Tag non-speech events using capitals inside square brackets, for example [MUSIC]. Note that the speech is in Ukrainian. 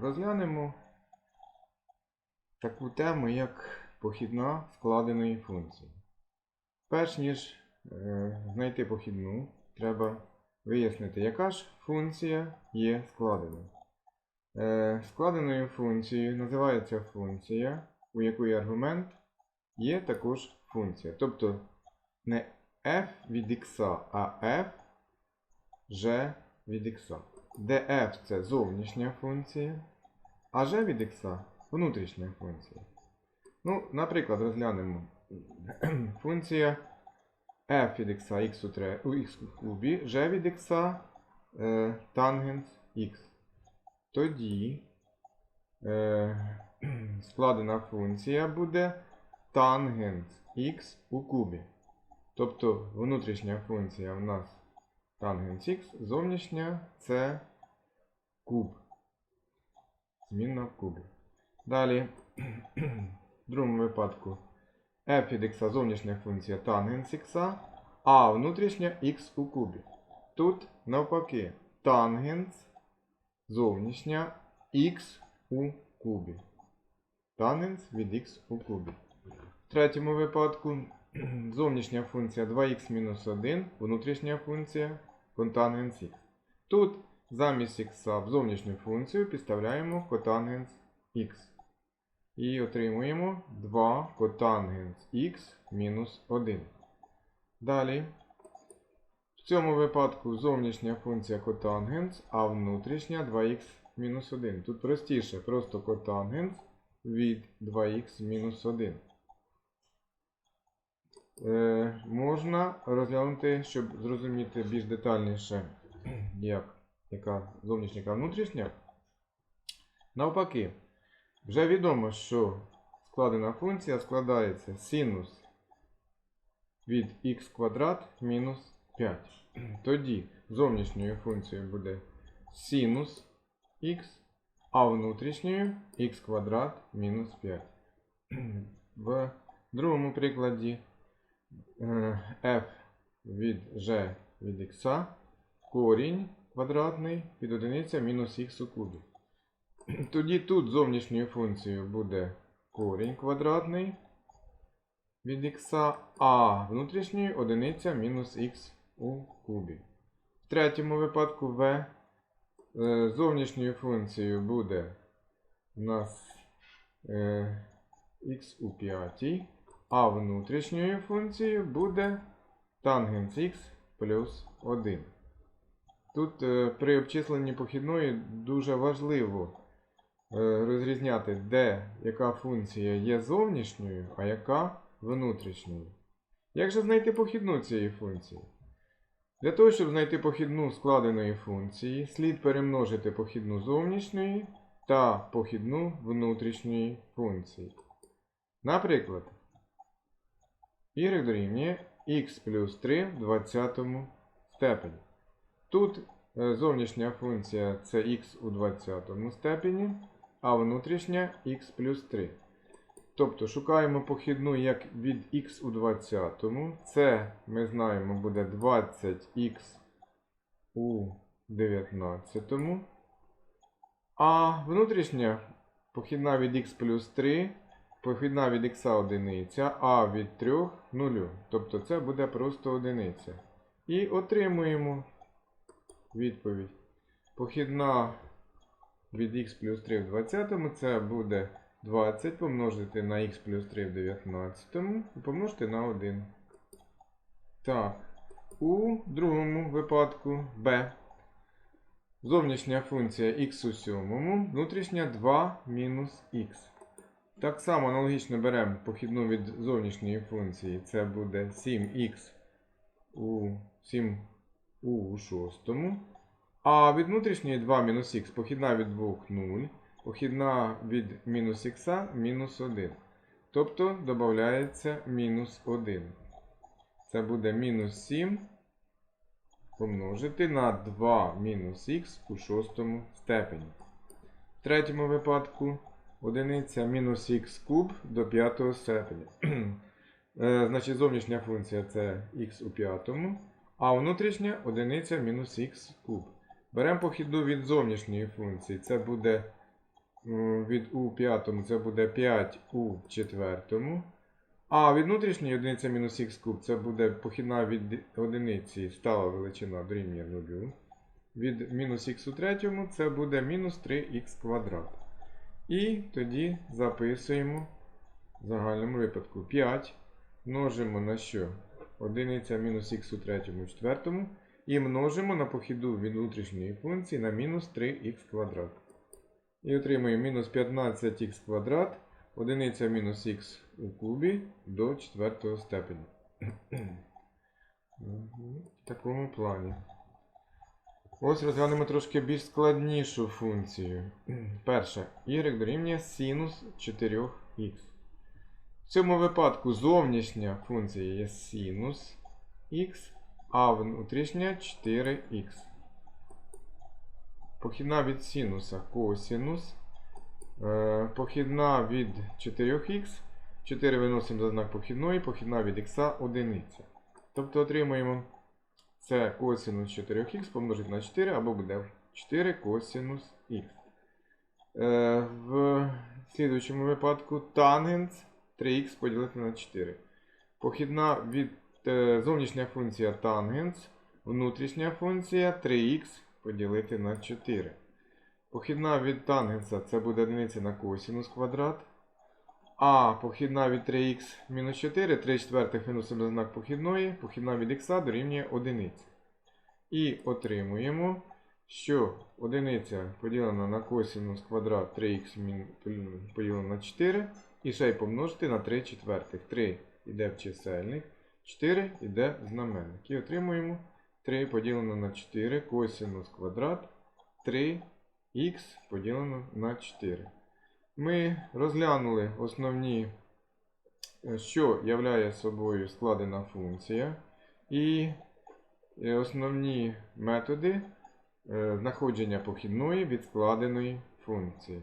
розглянемо таку тему, як похідна складеної функції. Перш ніж е, знайти похідну, треба вияснити, яка ж функція є складеною. Е, складеною функцією називається функція, у якої аргумент є також функція. Тобто не f від x, а f g від x. Де f це зовнішня функція, а g від x внутрішня функція. Ну, наприклад, розглянемо [CLEARS THROAT] функція f від x, x у x в кубі, g від x е, тангенс x. Тоді е, [CLEARS THROAT] складена функція буде тангенс x у кубі. Тобто внутрішня функція в нас тангенс x, зовнішня це куб. Змінна в кубі. Далі, [CLEARS THROAT] в другому випадку f від x зовнішня функція тангенс x, а внутрішня x у кубі. Тут навпаки тангенс зовнішня x у кубі. Тангенс від x у кубі. В третьому випадку [CLEARS THROAT] зовнішня функція 2х-1, внутрішня функція котангенс х. Тут замість х в зовнішню функцію підставляємо котангенс х. І отримуємо 2 котангенс х мінус 1. Далі. В цьому випадку зовнішня функція котангенс, а внутрішня 2х мінус 1. Тут простіше, просто котангенс від 2х мінус 1. Е, можна розглянути, щоб зрозуміти більш детальніше, [CLEARS THROAT] як, яка зовнішня, яка внутрішня. Навпаки, вже відомо, що складена функція складається синус від х квадрат мінус 5. [CLEARS THROAT] Тоді зовнішньою функцією буде синус х, а внутрішньою х квадрат мінус 5. [CLEARS THROAT] В другому прикладі f від g від x корінь квадратний від одиниця мінус х у кубі. Тоді тут зовнішньою функцією буде корінь квадратний від x, а внутрішньою одиниця мінус х у кубі. В третьому випадку v е, зовнішньою функцією буде у нас е, х у п'ятій, а внутрішньою функцією буде тангенс х плюс 1. Тут е, при обчисленні похідної дуже важливо е, розрізняти, де яка функція є зовнішньою, а яка внутрішньою. Як же знайти похідну цієї функції? Для того, щоб знайти похідну складеної функції, слід перемножити похідну зовнішньої та похідну внутрішньої функції. Наприклад, y дорівнює x плюс 3 в 20 степені. Тут е, зовнішня функція це x у 20 степені, а внутрішня x плюс 3. Тобто шукаємо похідну як від x у 20. Це ми знаємо буде 20x у 19. А внутрішня похідна від x плюс 3, похідна від x одиниця, а від 3 0. Тобто це буде просто одиниця. І отримуємо відповідь. Похідна від x плюс 3 в 20 це буде 20 помножити на x плюс 3 в 19 і помножити на 1. Так. У другому випадку b. Зовнішня функція x у сьомому, внутрішня 2 мінус х. Так само аналогічно беремо похідну від зовнішньої функції. Це буде 7х у 7 у шостому. А від внутрішньої 2 мінус х, похідна від 2 0. Похідна від мінус х мінус 1. Тобто додається мінус 1. Це буде мінус 7 помножити на 2 мінус х у шостому степені. В третьому випадку одиниця мінус х куб до п'ятого степені. [CLEARS THROAT] Е, Значить, зовнішня функція це х у п'ятому, а внутрішня одиниця мінус х куб. Беремо похідну від зовнішньої функції. Це буде від у п'ятому це буде 5 у четвертому. А від внутрішньої одиниця мінус х куб це буде похідна від одиниці стала величина дорівнює нулю. Від мінус х у третьому це буде мінус 3х квадрат. І тоді записуємо в загальному випадку 5 множимо на що? Одиниця мінус х у третьому у четвертому. І множимо на похіду від внутрішньої функції на мінус 3х квадрат. І отримуємо мінус 15х квадрат, одиниця мінус х у кубі до четвертого степеня. [CLEARS THROAT] В такому плані. Ось розглянемо трошки більш складнішу функцію. [CLEARS THROAT] Перше. y дорівнює синус 4х. В цьому випадку зовнішня функція є синус х, а внутрішня 4х. Похідна від синуса косинус. Е, Похідна від 4х. 4 виносимо за знак похідної, похідна від х одиниця. Тобто отримуємо це косинус 4х помножити на 4 або буде 4 косинус х. Е, В слідуючому випадку тангенс 3х поділити на 4. Похідна від е, зовнішня функція тангенс, внутрішня функція 3х поділити на 4. Похідна від тангенса це буде одиниця на косинус квадрат. А похідна від 3х мінус 4, 3 четвертих виносимо знак похідної, похідна від х дорівнює 1. І отримуємо, що одиниця поділена на косинус квадрат 3х мін- поділена на 4, і ще й помножити на 3 четвертих. 3 йде в чисельник, 4 йде в знаменник. І отримуємо 3 поділено на 4 косинус квадрат 3х поділено на 4. Ми розглянули основні, е, що являє собою складена функція, і е, основні методи е, знаходження похідної від складеної функції.